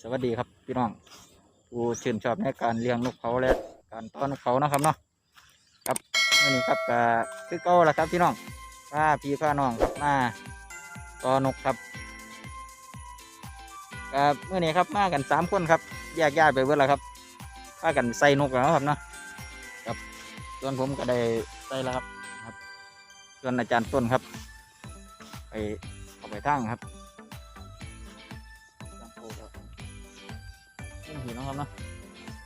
สวัสดีครับพี่น้องผู้ชื่นชอบในการเลี้ยงนกเขาและการต้อนเขานะครับเนาะครับวันนี้ครับก็คือเก่าละครับพี่น้องพาพี่พาน้องครับมาต้อนนกครับกับเมื่อนี้ครับมากันสามคนครับแยกญาติไปเบิดแล้วครับพากันใส่นกแล้วครับเนาะครับส่วนผมก็ได้ใส่แล้วครับครับส่วนอาจารย์ต้นครับ ไปเอาไปทั้งครับ นี่น้องครับเนาะ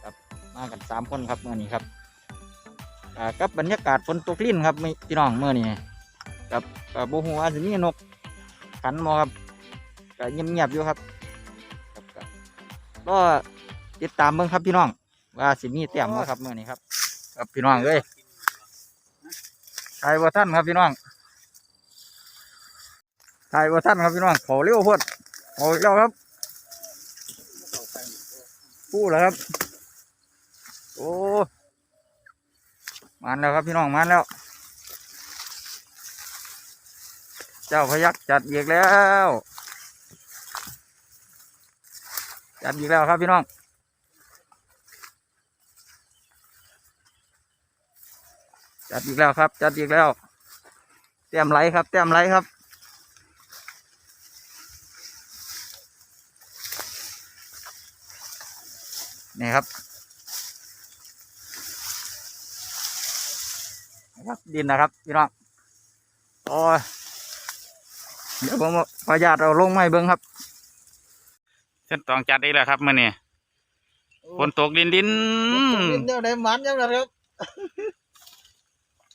ครับมากันสามคนครับเมื่อนี้ครับอ่ากับบรรยากาศฝนตกลิ่นครับพี่น้องเมื่อนี้กับกับโบหัวสิมีนกขันมอครับก็เงียบๆอยู่ครับครับก็ติดตามเบิ่งครับพี่น้อง ว่าสิมีเตรียมบ่ครับเมื่อนี้ครับครับพี่น้องเอ้ยใครว่าท่านครับพี่น้องถ่ายว่าท่านครับพี่น้องขาเร็วพดโอ้ยแล้วครับ พูดแล้วครับ โอ้มันแล้วครับพี่น้องมันแล้ว เจ้าพยักจัดอีกแล้ว จัดอีกแล้วครับพี่น้องจัดอีกแล้วครับ จัดอีกแล้ว เตรียมไหลครับ เตรียมไหลครับ นี่ครับนะครับดินนะครับพี่น้องโอ้ยเดี๋ยวผมขออนุญาตเอาลงไม้เบิ้งครับ เส้นตองจัดได้แล้วครับมื่อนี้ฝนตกดินดินเดี๋ยวได้มันยังนะครับ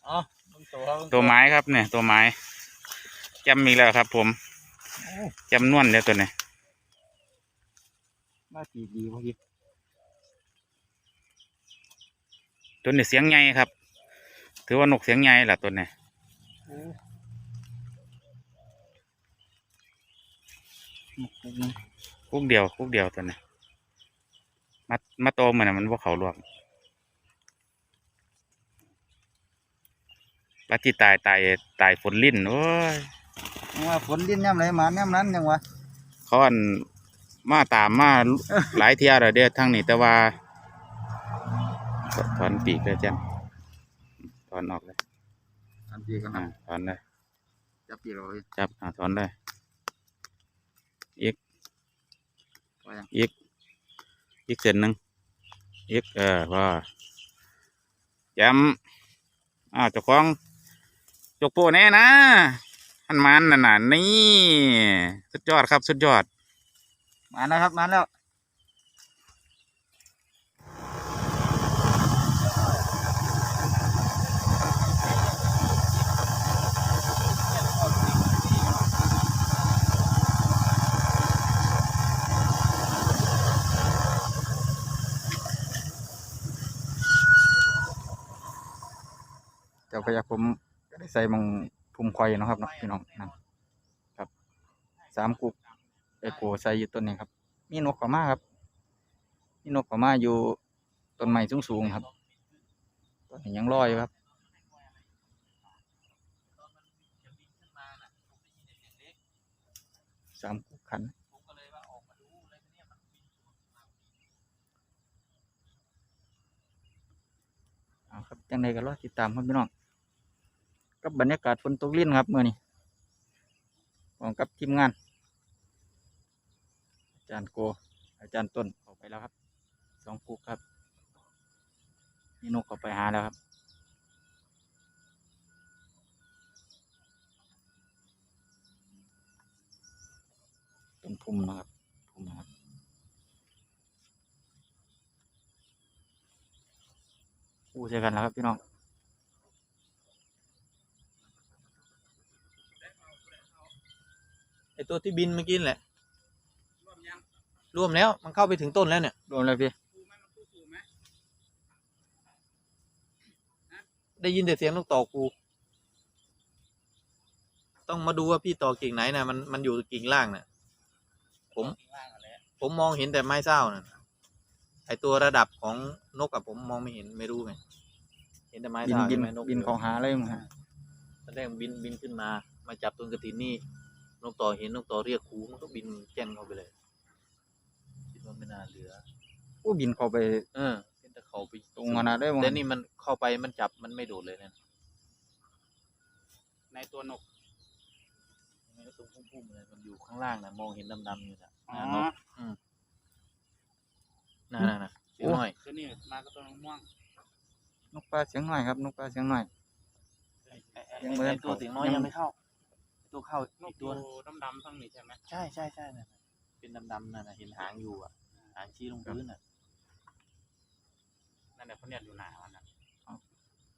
อ๋อมันตัวครับตัวไม้ครับเนี่ย ตัวไม้จำมีแล้วครับ ผมจำนวนแล้วตัวนี้มาสีดีเมื่อกี้ ตัวนี้เสียงใหญ่ครับ ถือว่านกเสียงใหญ่แหละตัวนี้คุกเดียวคุกเดียวตัวนี้มามาโตเหมือนมันว่าเขาลวกปฏิตายตายตายฝนลิ้นโอ้ยว่าฝนดินย่ำไรมันย่ำนั้นยังวะเขาอันมาตามมาหลายเที่ยแล้วเด้อทั้งนี้แต่ว่า ถอนปีกเลยจ้ะถอนออกเลยอันปีกันอ่าถอนเลยจับปีเราเลยจับอ่าถอนเลยอีกว่ายังอีกอีกเส้นหนึ่งอีกเออพอจำอ่าเจ้าของจกโปแน่นะหันมันน่ะน่ะนี่สุดยอดครับ สุดยอด มาแล้วครับ มาแล้ว เจ้าพญาผมก็ได้ใส่มังพุ่มควายเนาะครับเนาะพี่น้องนะครับสามกุกเอโกใส่อยู่ต้นนี้ครับ มีนกเขามาครับ มีนกเขามาอยู่ต้นไม้สูงๆครับต้นนี้ยังลอยอยู่ครับสามกุกขันเอา ครับจังใดก็รอติดตามครับพี่น้องกับบรรยากาศฝนตกลิ้นครับเมื่อนี้พร้อมกับทีมงาน อาจารย์โก อาจารย์ต้นออกไปแล้วครับสองกุกครับนี่นกเขาไปหาแล้วครับต้นพุ่มนะครับพุ่มนะครับ อู้เจอกันแล้วครับพี่น้องไอตัวที่บินเมื่อกี้แหละ รวมแล้วมันเข้าไปถึงต้นแล้วเนี่ย รวมเลยพี่ ได้ยินแต่เสียงนกต่อกู ต้องมาดูว่าพี่ต่อกิ่งไหนนะมันมันอยู่กิ่งล่างน่ะ ผม ผมมองเห็นแต่ไม้เศร้าน่ะ ไอตัวระดับของนกกับผมมองไม่เห็นไม่รู้ไงเห็นแต่ไม้บิเศนร้าบินเห็นไหมนกบินของหาเลยมั้งฮะตอนแรกมันบินบินขึ้นมา มาจับต้นกระถินนี่นกต่อเห็นนกต่อเรียกครูมันก็บินแจ้นเข้าไปเลยคิดว่าไม่น่าเหลือผู้บินเข้าไปเออเป็นแต่เขาไปตรงขนาดได้มั้งแต่นี่มันเข้าไปมันจับมันไม่โดดเลยเนี่ยในตัวนกมันก็ตรงพุ่มๆเลยมันอยู่ข้างล่างนะมองเห็นดำๆอยู่นะอ๋อน่ะนกน่ะน่ะน่ะเสียงหน่อย คือนี่ มาก็ตัวม่วงนกปลาเสียงหน่อยครับนกปลาเสียงหน่อยไอ้ไอ้ยังไอ้ไม่ได้ไอ้ตัวเสียงน้อยยัง ยังไม่เข้าไอ้ตัวเข้านอีกกตัตัววดำๆทั้งนี้ใช่ไหมใช่ใช่ใช่น่ะเป็นดำๆน่ะนะเห็นหางอยู่อะหางชี้ลงพื้นอะนั่นแหละเขาเนี่ยอยู่หนามันนะ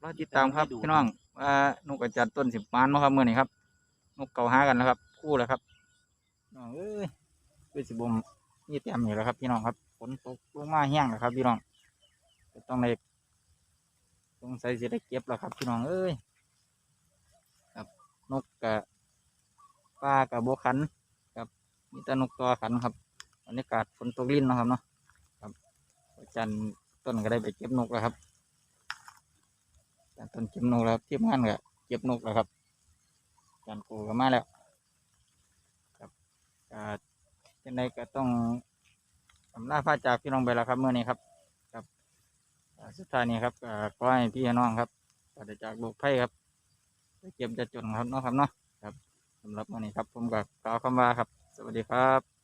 รอติดตามครับพี่น้องว่านกอาจารย์ต้นสิบปานมาครับมื่อนี้ครับ นกเก่าหากันแล้วครับ คู่แล้วครับน้องเอ้ยคือสิบมนี่เต็มอยู่แล้วครับพี่น้องครับฝนตกลงมาแห้งแล้วครับพี่น้อง จะต้องได้สงสัยจะได้เก็บแล้วครับพี่น้องเอ้ยครับนกกับปลากับโบขันครับมีแต่นกตัวขันครับบรรยากาศฝนตกลิ้นนะครับเนาะครับอาจารย์ต้นก็ได้ไปเก็บนกแล้วครับอาจารย์ต้นเก็บนกแล้วครับทีมงานก็เก็บนกแล้วครับอาจารย์กูก็มาแล้ว ครับก็ยังไงก็ต้องอำลาพาจากพี่น้องไปแล้วครับเมื่อนี้ครับครับ สุดท้ายนี้ครับก็ขอให้พี่น้องครับปราศจากโรคภัยครับเก็บจะจนครับเนาะครับเนาะครับสำหรับวันนี้ครับ ผมกับกล่าวคำว่าครับ สวัสดีครับ